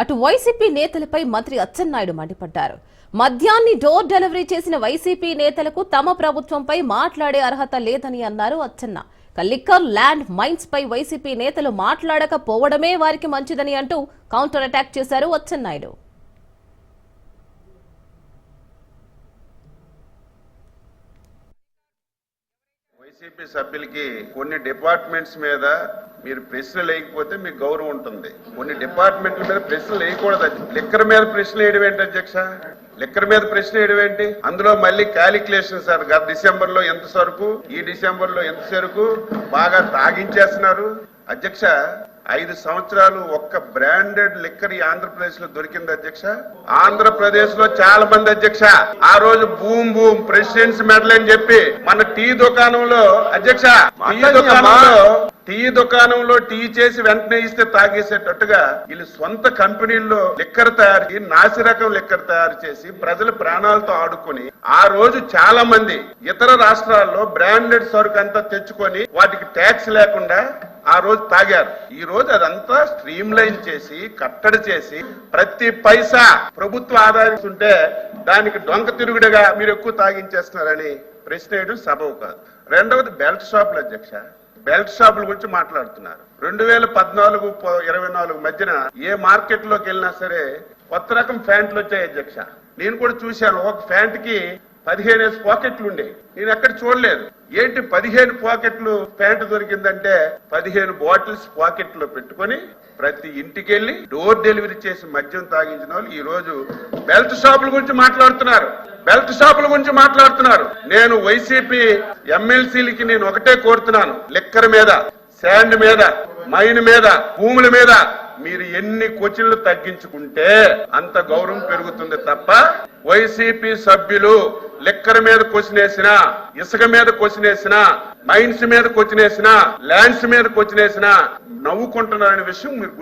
అటు వైసీపీ నేతలపై మంత్రి అచ్చెన్నాయుడు మండిపడ్డారు. మద్యాన్ని డోర్ డెలివరీ చేసిన వైసీపీ నేతలకు తమ ప్రభుత్వంపై మాట్లాడే అర్హత లేదని అన్నారు అచ్చెన్న. లిక్కర్ ల్యాండ్ మైన్స్ పై వైసీపీ నేతలు మాట్లాడకపోవడమే వారికి మంచిదని అంటూ కౌంటర్ అటాక్ చేశారు అచ్చెన్నాయుడు. వైసీపీ సభ్యులకి కొన్ని డిపార్ట్మెంట్స్ మీద మీరు ప్రశ్నలు వేయకపోతే మీకు గౌరవం ఉంటుంది. కొన్ని డిపార్ట్మెంట్ల మీద ప్రశ్నలు వేయకూడదు. లిక్కర్ మీద ప్రశ్నలు వేయడం ఏంటి అధ్యక్ష? లిక్కర్ మీద ప్రశ్న వేయడం ఏంటి? అందులో మళ్ళీ క్యాలిక్యులేషన్ సార్ గత డిసెంబర్లో ఎంత సరుకు? ఈ డిసెంబర్లో ఎంత సరుకు? బాగా తాగించేస్తున్నారు. అధ్యక్ష ఐదు సంవత్సరాలు ఒక్క బ్రాండెడ్ లిక్కర్ ఈ ఆంధ్రప్రదేశ్లో దొరికింది అధ్యక్ష. ఆంధ్రప్రదేశ్లో చాలా మంది అధ్యక్ష. ఆ రోజు బూమ్ బూమ్ ప్రెసిడెంట్స్ మెడల్ అని చెప్పి మన టీ దుకాణంలో అధ్యక్ష టీ దుకాణంలో టీ దుకాణంలో టీ చేసి వెంటనే ఇస్తే తాగేసేటట్టుగా వీళ్ళు సొంత కంపెనీల్లో లిక్కర్ తయారు చేసి నాసిరకం లిక్కర్ తయారు చేసి ప్రజల ప్రాణాలతో ఆడుకుని ఆ రోజు చాలా మంది ఇతర రాష్ట్రాల్లో బ్రాండెడ్ సరుకు అంతా తెచ్చుకొని వాటికి ట్యాక్స్ లేకుండా ఆ రోజు తాగారు. ఈ రోజు అదంతా స్ట్రీమ్ లైన్ చేసి కట్టడి చేసి ప్రతి పైసా ప్రభుత్వ ఆదాయిస్తుంటే దానికి డొంక తిరుగుడుగా మీరు ఎక్కువ తాగించేస్తున్నారని ప్రశ్న వేయడం సబవు కాదు. రెండవది బెల్ట్ షాపులు అధ్యక్ష. బెల్ట్ షాపుల గురించి మాట్లాడుతున్నారు. రెండు వేల పద్నాలుగు ఇరవై నాలుగు మధ్యన ఏ మార్కెట్లోకి వెళ్ళినా సరే కొత్త రకం ప్యాంట్లు వచ్చాయి అధ్యక్ష. నేను కూడా చూశాను. ఒక ప్యాంట్కి పదిహేను పాకెట్లు ఉండే. నేను ఎక్కడ చూడలేదు. ఏంటి పదిహేను పాకెట్లు ప్యాంట్ దొరికిందంటే పదిహేను బాటిల్స్ పాకెట్లో పెట్టుకొని ప్రతి ఇంటికి వెళ్ళి డోర్ డెలివరీ చేసి మద్యం తాగించిన వాళ్ళు ఈ రోజు బెల్ట్ షాపుల గురించి మాట్లాడుతున్నారు. బెల్ట్ షాపుల గురించి మాట్లాడుతున్నారు. నేను వైసీపీ ఎమ్మెల్సీలకి నేను ఒకటే కోరుతున్నాను. లిక్కర్ మీద శాండ్ మీద మైన్ మీద భూముల మీద మీరు ఎన్ని క్వశ్చన్లు తగ్గించుకుంటే అంత గౌరవం పెరుగుతుంది తప్ప వైసీపీ సభ్యులు లిక్కర్ మీద కొచ్చినేసిన ఇసుక మీద కొచ్చినేసిన మైన్స్ మీద కొచ్చినేసిన ల్యాండ్స్ మీద కొచ్చినేసిన నవ్వుకుంటున్నారనే విషయం మీరు